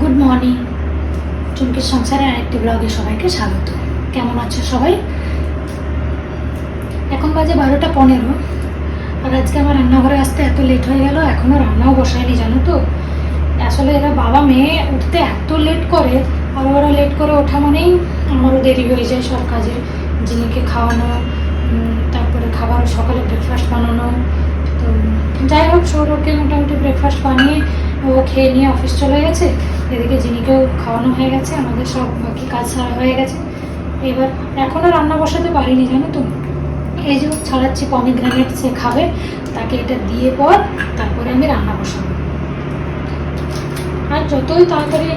Good morning চুমকির সংসারে আরেকটি ব্লগে সবাইকে স্বাগত। কেমন আছো সবাই? এখন বাজে বারোটা পনেরো। আর আজকে আমার রান্নাঘরে আসতে এত লেট হয়ে গেল এখনও রান্নাও বসায়নি, জানো তো? আসলে এরা বাবা মেয়ে, উঠতে এত লেট করে আর ওরা লেট করে ওঠা মানেই আমারও দেরি হয়ে যায় সব কাজে। জিনিকে খাওয়ানো তারপরে খাবার সকালে ব্রেকফাস্ট বানানো, তো যাই হোক, সৌরভকে মোটামুটি ব্রেকফাস্ট বানিয়ে ও খেয়ে নিয়ে অফিস চলে গেছে। এদিকে জিনিকেও খাওয়ানো হয়ে গেছে, আমাদের সব বাকি কাজ সারা হয়ে গেছে। এবার এখনও রান্না বসাতে পারিনি, জানো তো? এই যে ছাড়াচ্ছি পমিগ্রানেট সে খাবে, তাকে এটা দিয়ে পর তারপরে আমি রান্না বসাবো। আর যতই তাড়াতাড়ি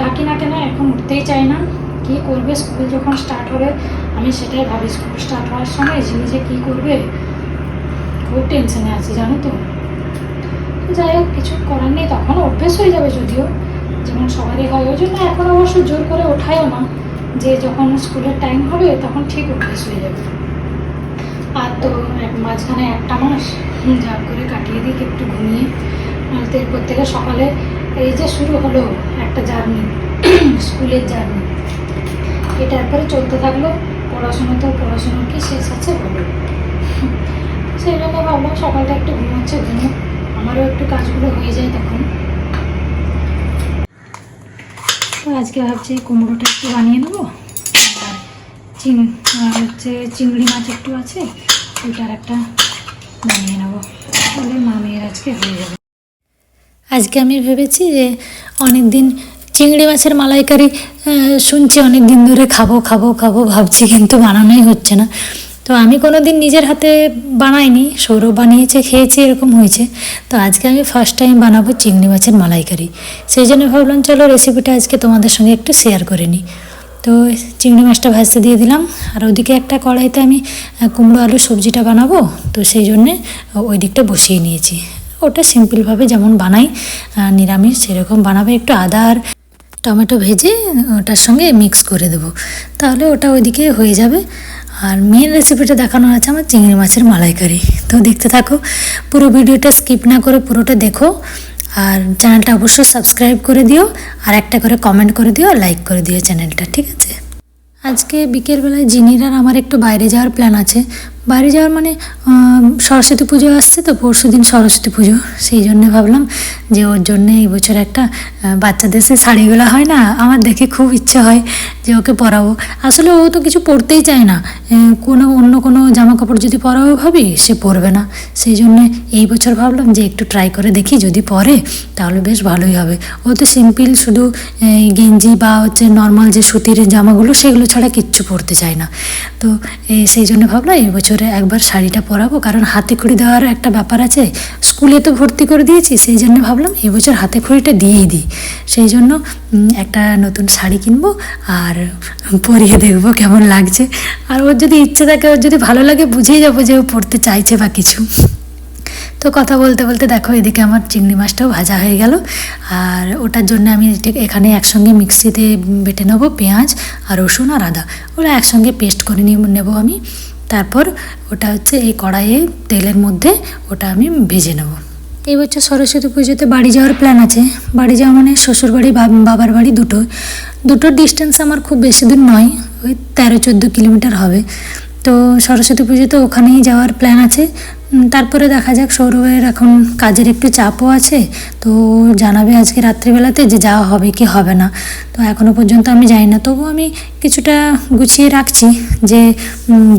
ডাকি না কেন, এখন উঠতেই চায় না। কী করবে? স্কুল যখন স্টার্ট হবে, আমি সেটাই ভাবি, স্কুল স্টার্ট হওয়ার সময় জিনিস কী করবে? খুব টেনশনে আছি, জানো তো? যাই হোক, কিছু করার নেই, তখন অভ্যেস হয়ে যাবে যদিও। যেমন সবারই হয়, ওই জন্য এখন অবশ্য জোর করে ওঠায়ও না। যে যখন স্কুলের টাইম হবে, তখন ঠিক অভ্যেস হয়ে যাবে। আর তো মাঝখানে একটা মাস যা করে কাটিয়ে দিই একটু ঘুমিয়ে। আর এরপর থেকে সকালে এই যে শুরু হলো একটা জার্নি, স্কুলের জার্নি। এটা একবারে চলতে থাকল, পড়াশোনা তো, পড়াশোনার কি শেষ আছে বলো? সকালটা একটু ঘুমাচ্ছে ঘুমো, আমারও একটু কাজগুলো হয়ে যায় তখন। তো আজকে ভাবছি কুমড়োটা একটু বানিয়ে নেব। আর চিং হচ্ছে চিংড়ি মাছ একটু আছে, ওইটার একটা বানিয়ে নেব। তাহলে মামির আজকে হয়ে যাবে। আজকে আমি ভেবেছি যে অনেক দিন চিংড়ি মাছের মালাইকারি শুনছি অনেক দিন ধরে খাব খাব খাব, ভাবছি কিন্তু বানানোই হচ্ছে না। তো আমি কোনো দিন নিজের হাতে বানাইনি, সৌরভ বানিয়েছে, খেয়েছি, এরকম হয়েছে। তো আজকে আমি ফার্স্ট টাইম বানাবো চিংড়ি মাছের মালাইকারি। সেই জন্য ভাবলাম, চলো রেসিপিটা আজকে তোমাদের সঙ্গে একটু শেয়ার করে নিই। তো চিংড়ি মাছটা ভাজতে দিয়ে দিলাম, আর ওদিকে একটা কড়াইতে আমি কুমড়ো আলু সবজিটা বানাবো। তো সেই জন্যে ওই দিকটা বসিয়ে নিয়েছি। ওটা সিম্পলভাবে যেমন বানাই নিরামিষ সেরকম বানাবে। একটু আদা আর টমেটো ভেজে ওটার সঙ্গে মিক্স করে দেবো। তাহলে ওটা ওইদিকে হয়ে যাবে। আর মেন রেসিপিটা দেখানো আছে আমার চিংড়ি মাছের মালাইকারি। তো দেখতে থাকো, পুরো ভিডিওটা স্কিপ না করে পুরোটা দেখো। আর চ্যানেলটা অবশ্যই সাবস্ক্রাইব করে দিও, আর একটা করে কমেন্ট করে দিও, আর লাইক করে দিও চ্যানেলটা ঠিক আছে? আজকে বিকেলবেলায় জিনির আর আমার একটু বাইরে যাওয়ার প্ল্যান আছে। বাইরে যাওয়ার মানে সরস্বতী পুজো আসছে তো, পরশু দিন সরস্বতী পুজো। সেই জন্যে ভাবলাম যে ওর জন্যে এই বছর একটা বাচ্চাদের সে শাড়িগুলো হয় না, আমার দেখে খুব ইচ্ছে হয় যে ওকে পরাবো। আসলে ও তো কিছু পরতেই চায় না। কোনো, অন্য কোনো জামা কাপড় যদি পরাবো ভাবি, সে পরবে না। সেই জন্য এই বছর ভাবলাম যে একটু ট্রাই করে দেখি, যদি পরে, তাহলে বেশ ভালোই হবে। ও তো সিম্পল শুধু গেঞ্জি বা হচ্ছে নর্মাল যে সুতির জামাগুলো, সেগুলো ছাড়া কিচ্ছু পরতে চায় না। তো সেই জন্য ভাবলাম এই বছরে একবার শাড়িটা পরাবো, কারণ হাতে খড়ি দেওয়ার একটা ব্যাপার আছে। স্কুলে তো ভর্তি করে দিয়েছি, সেই জন্য ভাবলাম এবছর বছর হাতে খড়িটা দিয়েই দিই। সেই জন্য একটা নতুন শাড়ি কিনবো আর পরিয়ে দেখব কেমন লাগছে। আর ওর যদি ইচ্ছে থাকে, ওর যদি ভালো লাগে বুঝেই যাব যে ও পড়তে চাইছে বা কিছু। তো কথা বলতে বলতে দেখো, এদিকে আমার চিংড়ি মাছটাও ভাজা হয়ে গেল। আর ওটার জন্য আমি ঠিক এখানে একসঙ্গে মিক্সিতে বেটে নেব পেঁয়াজ আর রসুন আর আদা। ওরা একসঙ্গে পেস্ট করে নিয়ে নেব আমি। তারপর ওটা হচ্ছে এই কড়াইয়ে তেলের মধ্যে ওটা আমি ভেজে নেব। এই বছর সরস্বতী পুজোতে বাড়ি যাওয়ার প্ল্যান আছে। বাড়ি যাওয়া মানে শ্বশুরবাড়ি বাবার বাড়ি দুটো। দুটোর ডিস্টেন্স আমার খুব বেশি দূর নয়, ওই তেরো চোদ্দ কিলোমিটার হবে। তো সরস্বতী পুজোতে ওখানেই যাওয়ার প্ল্যান আছে। তারপরে দেখা যাক, সৌরভের এখন কাজের একটু চাপও আছে। তো জানাবে আজকে রাত্রিবেলাতে যে যাওয়া হবে কি হবে না। তো এখনও পর্যন্ত আমি যাই না। তবু আমি কিছুটা গুছিয়ে রাখছি যে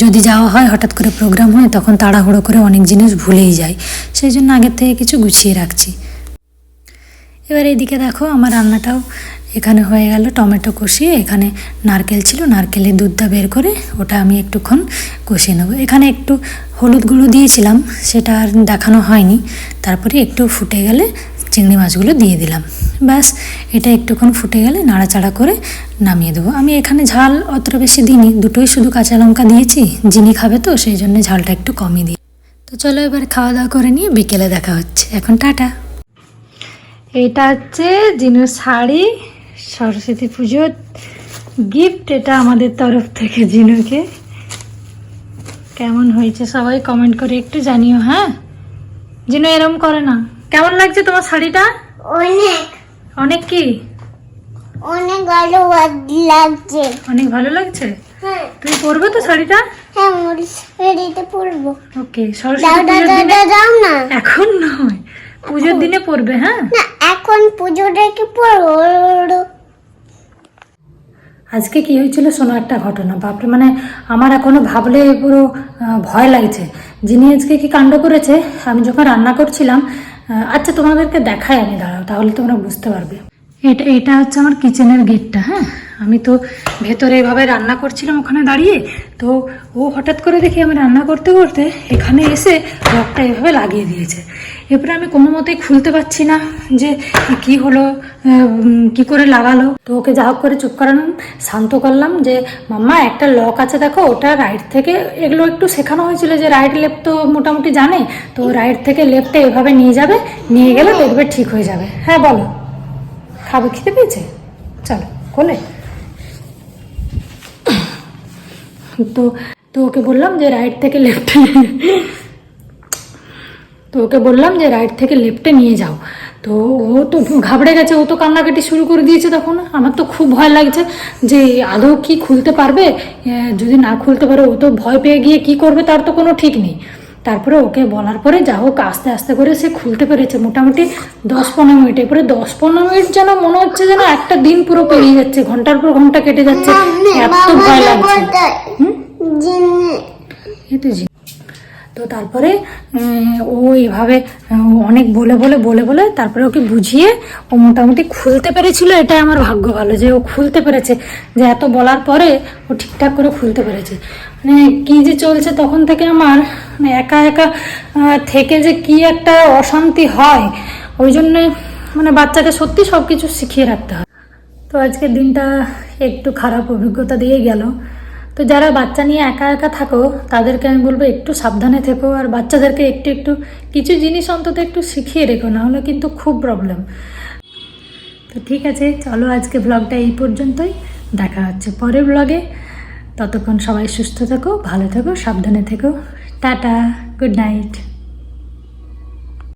যদি যাওয়া হয়, হঠাৎ করে প্রোগ্রাম হয়, তখন তাড়াহুড়ো করে অনেক জিনিস ভুলেই যাই। সেই জন্য আগের থেকে কিছু গুছিয়ে রাখছি। এবার এইদিকে দেখো, আমার রান্নাটাও এখানে হয়ে গেল টমেটো কষিয়ে, এখানে নারকেল ছিল নারকেলের দুধটা বের করে ওটা আমি একটুক্ষণ কষিয়ে নেব। এখানে একটু হলুদ গুঁড়ো দিয়েছিলাম, সেটা আর দেখানো হয়নি। তারপরে একটু ফুটে গেলে চিংড়ি মাছগুলো দিয়ে দিলাম। ব্যাস, এটা একটুক্ষণ ফুটে গেলে নাড়াচাড়া করে নামিয়ে দেবো। আমি এখানে ঝাল অতটা বেশি দিইনি, দুটোই শুধু কাঁচা লঙ্কা দিয়েছি, যিনি খাবে তো, সেই জন্য ঝালটা একটু কমই দিই। তো চলো এবার খাওয়া দাওয়া করে নিয়ে বিকেলে দেখা হচ্ছে। এখন টাটা। এটা হচ্ছে জিনুর শাড়ি। সরস্বতী পুজোর গিফট এটা আমাদের তরফ থেকে জিনুকে। কেমন হয়েছে সবাই কমেন্ট করে একটু জানিও হ্যাঁ? জিনু এরম করে না। কেমন লাগছে তোমার শাড়িটা? অনেক। অনেক কি? অনেক ভালো লাগছে। অনেক ভালো লাগছে? হ্যাঁ। তুমি পরবে তো শাড়িটা? হ্যাঁ শাড়িতে পরবো। ওকে সরস্বতী দাও না। এখন নয়। পুজোর দিনে পরবে হ্যাঁ? না এখন পুজোটা কি পরবো। আজকে কি হয়েছিল শোনো একটা ঘটনা। বাপরে মানে আমার এখনও ভাবলে পুরো ভয় লাগছে। যিনি আজকে কি কাণ্ড করেছে, আমি যখন রান্না করছিলাম আচ্ছা তোমাদেরকে দেখাই আমি, দাঁড়াও, তাহলে তোমরা বুঝতে পারবে। এটা এটা হচ্ছে আমার কিচেনের গেটটা হ্যাঁ? আমি তো ভেতরে এভাবে রান্না করছিলাম ওখানে দাঁড়িয়ে, তো ও হঠাৎ করে দেখি আমি রান্না করতে করতে এখানে এসে লকটা এভাবে লাগিয়ে দিয়েছে। এরপরে আমি কোনো মতেই খুলতে পারছি না যে কি হলো কি করে লাগালো। তো ওকে যা হোক করে চুপ করালাম, শান্ত করলাম যে, মাম্মা, একটা লক আছে দেখো, ওটা রাইট থেকে এগুলো একটু শেখানো হয়েছিল যে রাইট লেফট তো মোটামুটি জানে, তো রাইট থেকে লেফটে এভাবে নিয়ে যাবে, নিয়ে গেলে দেখবে ঠিক হয়ে যাবে। হ্যাঁ বলো। খাবে খেতে পেয়েছে? চলো, কোলে। তো তো ওকে বললাম যে রাইট থেকে লেফটে তো ওকে বললাম যে রাইট থেকে লেফটে নিয়ে যাও। তো ও তো ঘাবড়ে গেছে ও তো কান্নাকাটি শুরু করে দিয়েছে তখন। আমার তো খুব ভয় লাগছে যে আদৌ কি খুলতে পারবে? যদি না খুলতে পারে ও তো ভয় পেয়ে গিয়ে কি করবে তার তো কোনো ঠিক নেই। তারপরে ওকে বলার পরে যা হোক আস্তে আস্তে করে সে খুলতে পেরেছে মোটামুটি দশ পনেরো মিনিট। এরপরে দশ পনেরো মিনিট যেন মনে হচ্ছে যেন একটা দিন পুরো পেরিয়ে যাচ্ছে ঘণ্টার পর ঘণ্টা কেটে যাচ্ছে। এত ভয় লাগছে। হুম? এই তো তো তারপরে ও এইভাবে অনেক বলে বলে বলে বলে তারপরে ওকে বুঝিয়ে ও মোটামুটি খুলতে পেরেছিল। এটাই আমার ভাগ্য ভালো যে ও খুলতে পেরেছে। যে এত বলার পরে ও ঠিকঠাক করে খুলতে পেরেছে। মানে কি যে চলছে তখন থেকে আমার মানে একা একা থেকে যে কি একটা অশান্তি হয়, ওই জন্যে মানে বাচ্চাকে সত্যি সব কিছু শিখিয়ে রাখতে হয়। তো আজকের দিনটা একটু খারাপ অভিজ্ঞতা দিয়ে গেল। তো যারা বাচ্চা নিয়ে একা একা থাকো, তাদেরকে আমি বলব একটু সাবধানে থেকো আর বাচ্চাদেরকে একটু একটু কিছু জিনিস অন্তত একটু শিখিয়ে রেখো নাহলে কিন্তু খুব প্রবলেম তো ঠিক আছে, চলো আজকে ব্লগটা এই পর্যন্তই। দেখা হচ্ছে পরের ব্লগে ততক্ষণ সবাই সুস্থ থেকো, ভালো থেকো, সাবধানে থেকো। Tata good night